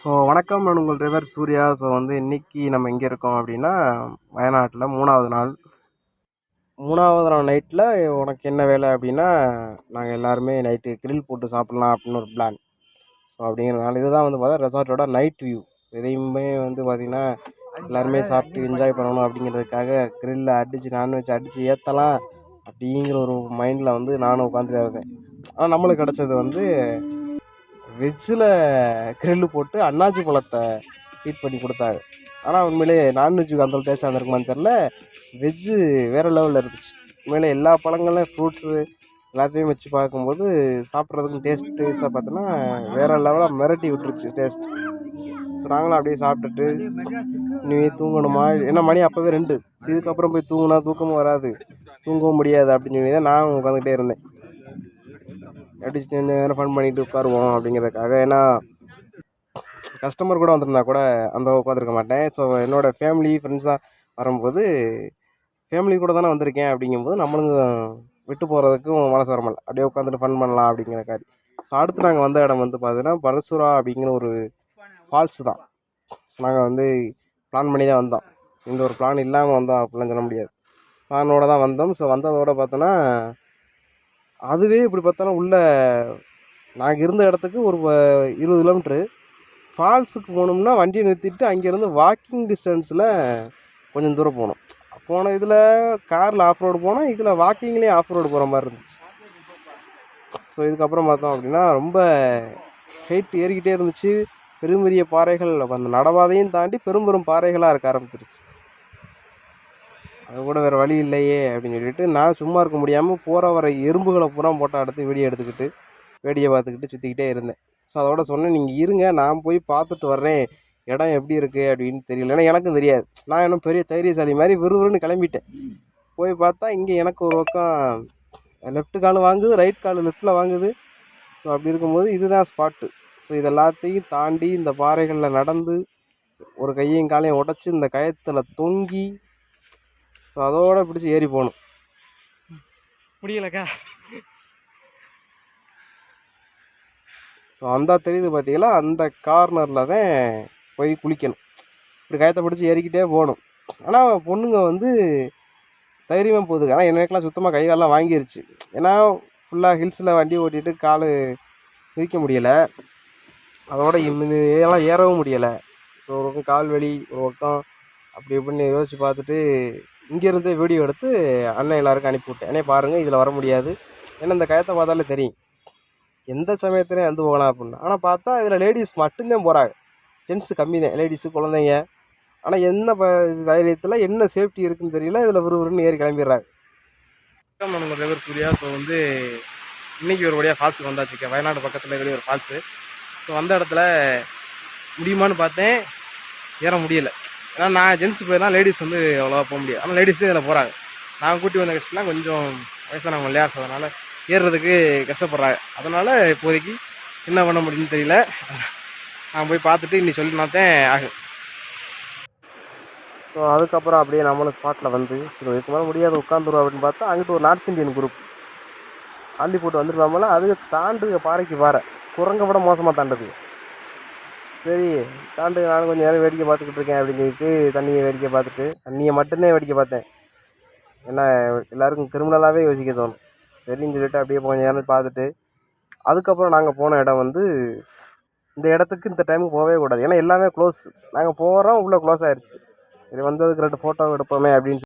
So வணக்கம் நான் உங்கள் டிரைவர் சூர்யா. ஸோ வந்து இன்றைக்கி நம்ம எங்கே இருக்கோம் அப்படின்னா வயநாட்டில் மூணாவது நாள். மூணாவது நாள் நைட்டில் உனக்கு என்ன வேலை அப்படின்னா நாங்கள் எல்லாருமே நைட்டு கிரில் போட்டு சாப்பிட்லாம் அப்படின்னு ஒரு பிளான் ஸோ அப்படிங்கிறனால இதுதான் வந்து பார்த்தா ரெசார்ட்டோட நைட் வியூ இதையுமே வந்து பார்த்திங்கன்னா எல்லாருமே சாப்பிட்டு என்ஜாய் பண்ணணும் அப்படிங்கிறதுக்காக கிரில்ல அடித்து நான்வெஜ் அடித்து ஏற்றலாம் அப்படிங்கிற ஒரு மைண்டில் வந்து நானும் உட்காந்துட்டு இருக்கேன். ஆனால் நம்மளுக்கு கிடச்சது வந்து வெஜ்ஜில் கிரில்லு போட்டு அன்னாஜி பழத்தை ஹீட் பண்ணி கொடுத்தாங்க. ஆனால் உண்மையிலேயே நான்வெஜ்ஜுக்கு அந்த டேஸ்ட்டாக வந்திருக்குமான்னு தெரில வெஜ்ஜு வேறு லெவலில் இருந்துச்சு. உண்மையிலே எல்லா பழங்களும் ஃப்ரூட்ஸு எல்லாத்தையும் வச்சு பார்க்கும்போது சாப்பிட்றதுக்கும் டேஸ்ட் டேஸ்ட்டாக பார்த்தோன்னா வேறு லெவலாக மிரட்டி விட்டுருச்சு டேஸ்ட் ஸோ நாங்களும் அப்படியே சாப்பிட்டுட்டு இனிமே தூங்கணுமா? ஏன்னா மணி அப்போவே ரெண்டு. இதுக்கப்புறம் போய் தூங்கினா தூக்கமும் வராது. தூங்கவும் முடியாது அப்படின்னு சொல்லி தான் நான் உட்காந்துக்கிட்டே இருந்தேன். எப்படி நேரம் ஃபன் பண்ணிட்டு உட்காருவோம் அப்படிங்கிறதுக்காக. ஏன்னா கஸ்டமர் கூட வந்திருந்தா கூட அந்த உட்காந்துருக்க மாட்டேன். ஸோ என்னோடய ஃபேமிலி ஃப்ரெண்ட்ஸாக வரும்போது ஃபேமிலி கூட தானே வந்திருக்கேன் அப்படிங்கும்போது நம்மளுங்க விட்டு போகிறதுக்கும் மனசு வரமாட்டல அப்படியே உட்காந்துட்டு ஃபன் பண்ணலாம் அப்படிங்கிற காரி. ஸோ அடுத்து நாங்கள் வந்த இடம் வந்து பார்த்தீங்கன்னா பரசுரா அப்படிங்கிற ஒரு ஃபால்ஸ் தான். ஸோ நாங்கள் வந்து பிளான் பண்ணி தான் வந்தோம். இந்த ஒரு பிளான் இல்லாமல் வந்தோம் அப்படிலாம் சொல்ல முடியாது. பிளானோட தான் வந்தோம். ஸோ வந்ததோட பார்த்தோன்னா அதுவே இப்படி பார்த்தாலும் உள்ளே நாங்கள் இருந்த இடத்துக்கு ஒரு இருபது கிலோமீட்ரு ஃபால்ஸுக்கு போனோம்னா வண்டியை நிறுத்திட்டு அங்கேருந்து வாக்கிங் டிஸ்டன்ஸில் கொஞ்சம் தூரம் போனோம். போன இதில் காரில் ஆஃப் ரோடு போனோம். இதில் வாக்கிங்லேயே ஆஃப் ரோடு போகிற மாதிரி இருந்துச்சு. ஸோ இதுக்கப்புறம் பார்த்தோம் அப்படின்னா ரொம்ப ஹைட் ஏறிக்கிட்டே இருந்துச்சு. பெரும் பெரிய பாறைகள் அந்த நடவாதையும் தாண்டி பெரும் பெரும் பாறைகளாக இருக்க ஆரம்பிச்சிருச்சு. அது கூட வேறு வழி இல்லையே அப்படின்னு சொல்லிட்டு நான் சும்மா இருக்க முடியாமல் போகிற வர எறும்புகளை பூரா போட்டால் எடுத்து வீடியோ எடுத்துக்கிட்டு வேடியை பார்த்துக்கிட்டு சுற்றிக்கிட்டே இருந்தேன். ஸோ அதோட சொன்னேன் நீங்கள் இருங்க நான் போய் பார்த்துட்டு வர்றேன். இடம் எப்படி இருக்குது அப்படின்னு தெரியல. ஏன்னா எனக்கும் தெரியாது. நான் இன்னும் பெரிய தைரியசாலி மாதிரி விறுவிறுன்னு கிளம்பிட்டேன். போய் பார்த்தா இங்கே எனக்கு ஒரு பக்கம் லெஃப்ட் கால் வாங்குது ரைட் கால் லெஃப்ட்டில் வாங்குது. ஸோ அப்படி இருக்கும்போது இதுதான் ஸ்பாட்டு ஸோ இதெல்லாத்தையும் தாண்டி இந்த பாறைகளில் நடந்து ஒரு கையையும் காலையும் உடச்சி இந்த கயத்தில் தொங்கி ஸோ அதோட பிடிச்சி ஏறி போகணும். முடியலக்கா. ஸோ அந்த தெரியுது பார்த்தீங்களா அந்த கார்னரில் தான் போய் குளிக்கணும். இப்படி கயத்தை பிடிச்சி ஏறிக்கிட்டே போகணும். ஆனால் பொண்ணுங்க வந்து தைரியமாக போகுதுங்க ஆனால் எனக்கெல்லாம் சுத்தமாக கை காலெலாம் வாங்கிருச்சு. ஏன்னா ஃபுல்லாக ஹில்ஸில் வண்டி ஓட்டிட்டு கால் மிதிக்க முடியலை. அதோட இதெல்லாம் ஏறவும் முடியலை. ஸோ ஒரு பக்கம் கால் வலி ஒரு பக்கம் அப்படி இப்படின்னு யோசிச்சு பார்த்துட்டு இங்கேருந்தே வீடியோ எடுத்து அண்ணன் எல்லாருக்கும் அனுப்பிவிட்டேன். அண்ணே பாருங்கள் இதில் வர முடியாது. ஏன்னா இந்த கயத்தை பார்த்தாலே தெரியும். எந்த சமயத்துலையும் வந்து போகலாம் அப்படின்னு. ஆனால் பார்த்தா இதில் லேடிஸ் மட்டும்தான் போகிறாங்க ஜென்ஸு கம்மி தான் லேடிஸு குழந்தைங்க. ஆனால் என்ன ப தைரியத்தில் என்ன சேஃப்டி இருக்குன்னு தெரியல. இதில் விறுவிறுன்னு ஏறி கிளம்பிடுறாங்க. வணக்கம் டிரைவர் சூர்யா ஸோ வந்து இன்றைக்கி ஒரு வழியாக ஃபால்ஸுக்கு வந்தாச்சுக்க வயநாடு பக்கத்தில் இருக்கிற ஒரு ஃபால்ஸு ஸோ வந்த இடத்துல முடியுமான்னு பார்த்தேன். ஏற முடியலை. ஏன்னா நான் ஜென்ஸ் போயிருந்தா லேடிஸ் வந்து அவ்வளோவா போக முடியாது. ஆனால் லேடிஸே இதில் போகிறாங்க நான் கூட்டி வந்த கஷ்டம்லாம் கொஞ்சம் வயசானவங்க இல்லையா? ஸோ அதனால் ஏறுறதுக்கு கஷ்டப்படுறாங்க. அதனால் இப்போதைக்கு என்ன பண்ண முடியும்னு தெரியல. நான் போய் பார்த்துட்டு இன்னி சொல்லினா ஆகும் ஸோ அதுக்கப்புறம் அப்படியே நம்மளும் ஸ்பாட்டில் வந்து சரி இதுக்கு மேலே முடியாது உட்காந்துருவோம் அப்படின்னு பார்த்தா அங்கிட்டு ஒரு நார்த் இந்தியன் குரூப் தாண்டி போட்டு வந்துருவாமல அதுக்கு தாண்டுது பாறைக்கு பாறை. குரங்க விட மோசமாக தாண்டுது. சரி தாண்டு நானும் கொஞ்சம் நேரம் வேடிக்கை பார்த்துக்கிட்டு இருக்கேன் அப்படின்னு சொல்லிட்டு தண்ணியை வேடிக்கை பார்த்துட்டு தண்ணியை மட்டும்தான் வேடிக்கை பார்த்தேன். ஏன்னா எல்லாருக்கும் கிரிமினலாகவே யோசிக்க தோணும். சரின்னு சொல்லிட்டு அப்படியே கொஞ்சம் நேரம் பார்த்துட்டு அதுக்கப்புறம் நாங்கள் போன இடம் வந்து இந்த இடத்துக்கு இந்த டைமுக்கு போகவே கூடாது. ஏன்னா எல்லாமே க்ளோஸ் நாங்கள் போகிறோம் உள்ளே க்ளோஸ் ஆயிடுச்சு சரி வந்ததுக்கு ரெண்டு ஃபோட்டோ எடுப்போமே அப்படின்னு